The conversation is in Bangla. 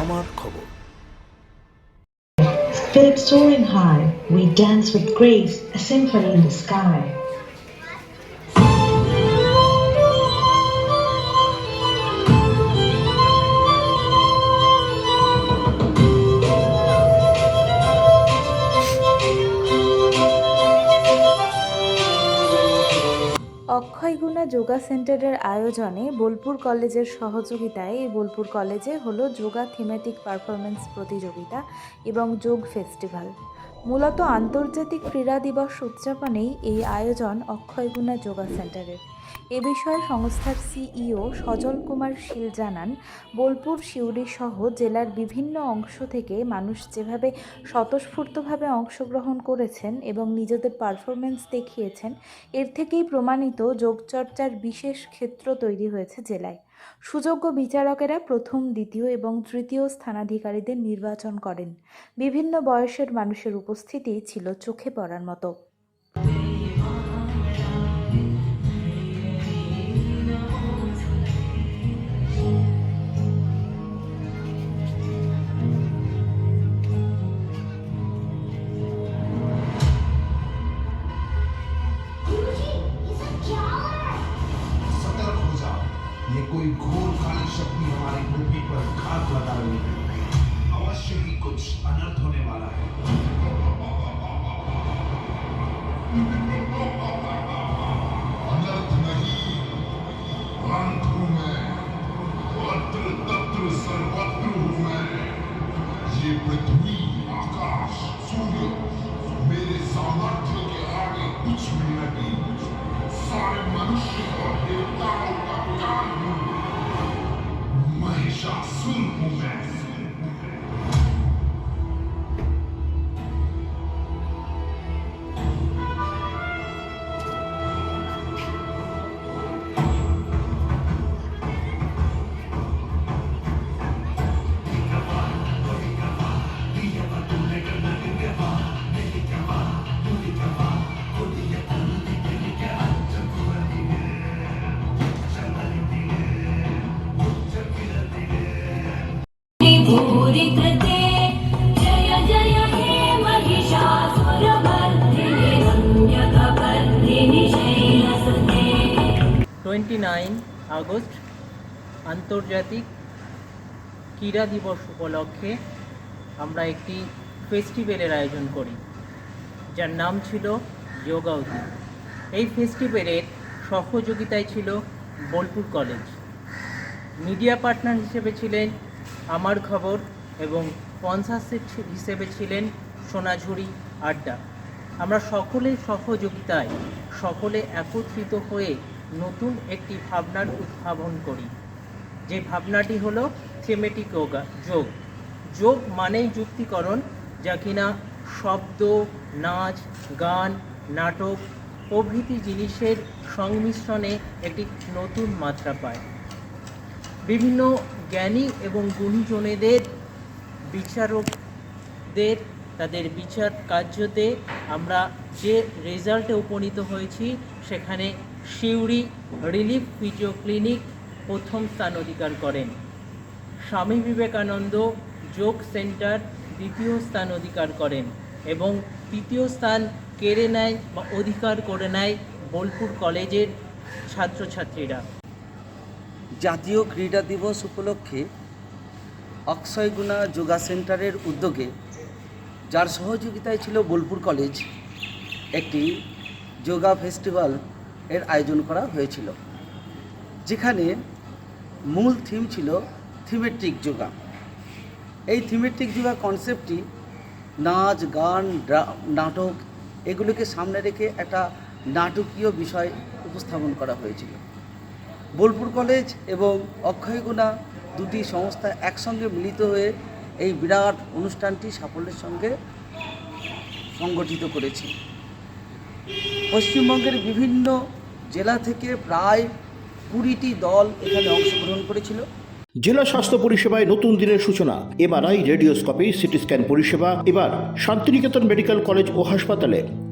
আমার খবর Spirit soaring high, we dance with grace, a symphony in the sky. অক্ষয়গুণা yoga সেন্টারের আয়োজনে বোলপুর কলেজের সহযোগিতায় এই বোলপুর কলেজে হলো যোগা থিমেটিক পারফরমেন্স প্রতিযোগিতা এবং যোগ ফেস্টিভ্যাল মূলত আন্তর্জাতিক ক্রীড়া দিবস উদযাপনেই এই আয়োজন অক্ষয়গুণা যোগা সেন্টারের। এ বিষয়ে সংস্থার সিইও সজল কুমার শীল জানান, বোলপুর সহ জেলার বিভিন্ন অংশ থেকে মানুষ যেভাবে স্বতঃস্ফূর্তভাবে অংশগ্রহণ করেছেন এবং নিজেদের পারফরমেন্স দেখিয়েছেন, এর থেকেই প্রমাণিত যোগচর্চার বিশেষ ক্ষেত্র তৈরি হয়েছে জেলায়। সুযোগ্য বিচারকেরা প্রথম, দ্বিতীয় এবং তৃতীয় স্থানাধিকারীদের নির্বাচন করেন। বিভিন্ন বয়সের মানুষের উপস্থিতি ছিল চোখে পড়ার মতো। पर घात लगा रही है। अवश्य ही कुछ अनर्थ होने वाला है। şahsın kuvvet. Twenty nine August আন্তর্জাতিক ক্রীড়া দিবস উপলক্ষে আমরা একটি ফেস্টিভ্যালের আয়োজন করি, যার নাম ছিল যোগাউতি এই ফেস্টিভ্যালের সহযোগিতায় ছিল বোলপুর কলেজ। মিডিয়া পার্টনার হিসেবে ছিলেন আমার খবর এবং স্পন্সারশিপ হিসেবে ছিলেন সোনাঝুরি আড্ডা। আমরা সকলের সহযোগিতায় সকলে একত্রিত হয়ে নতুন একটি ভাবনার উদ্ভাবন করি। যে ভাবনাটি হলো থিমেটিক যোগা যোগ। যোগ মানেই যুক্তিকরণ, যা কিনা শব্দ, নাচ, গান, নাটক প্রভৃতি জিনিসের সংমিশ্রণে একটি নতুন মাত্রা পায়। বিভিন্ন জ্ঞানী এবং গুণীজনেদের বিচারকদের, তাদের বিচার কার্যতে আমরা যে রেজাল্টে উপনীত হয়েছি, সেখানে সিউড়ি রিলিফ ফিজিও ক্লিনিক প্রথম স্থান অধিকার করেন। স্বামী বিবেকানন্দ যোগ সেন্টার দ্বিতীয় স্থান অধিকার করেন এবং তৃতীয় স্থান কেড়ে নেয় বা অধিকার করে নেয় বোলপুর কলেজের ছাত্রছাত্রীরা। জাতীয় ক্রীড়া দিবস উপলক্ষে অক্ষয়গুণা যোগা সেন্টারের উদ্যোগে যার সহযোগিতায় ছিল বোলপুর কলেজ, একটি যোগা ফেস্টিভ্যাল এর আয়োজন করা হয়েছিল। যেখানে মূল থিম ছিল থিমেট্রিক যোগা এই থিমেট্রিক যোগা কনসেপ্টটি নাচ, গান নাটক এগুলোকে সামনে রেখে একটা নাটকীয় বিষয় উপস্থাপন করা হয়েছিল। বোলপুর কলেজ এবং অক্ষয়গুণা দুটি সংস্থা একসঙ্গে মিলিত হয়ে এই বিরাট অনুষ্ঠানটি সাফল্যের সঙ্গে সংগঠিত করেছে। পশ্চিমবঙ্গের বিভিন্ন জেলা থেকে প্রায় কুড়িটি দল এখানে অংশগ্রহণ করেছিল। জেলা স্বাস্থ্য পরিষেবায় নতুন দিনের সূচনা, এমআরআই, রেডিওস্কোপি, সিটি স্ক্যান পরিষেবা, এবার শান্তিনিকেতন মেডিকেল কলেজ ও হাসপাতালে।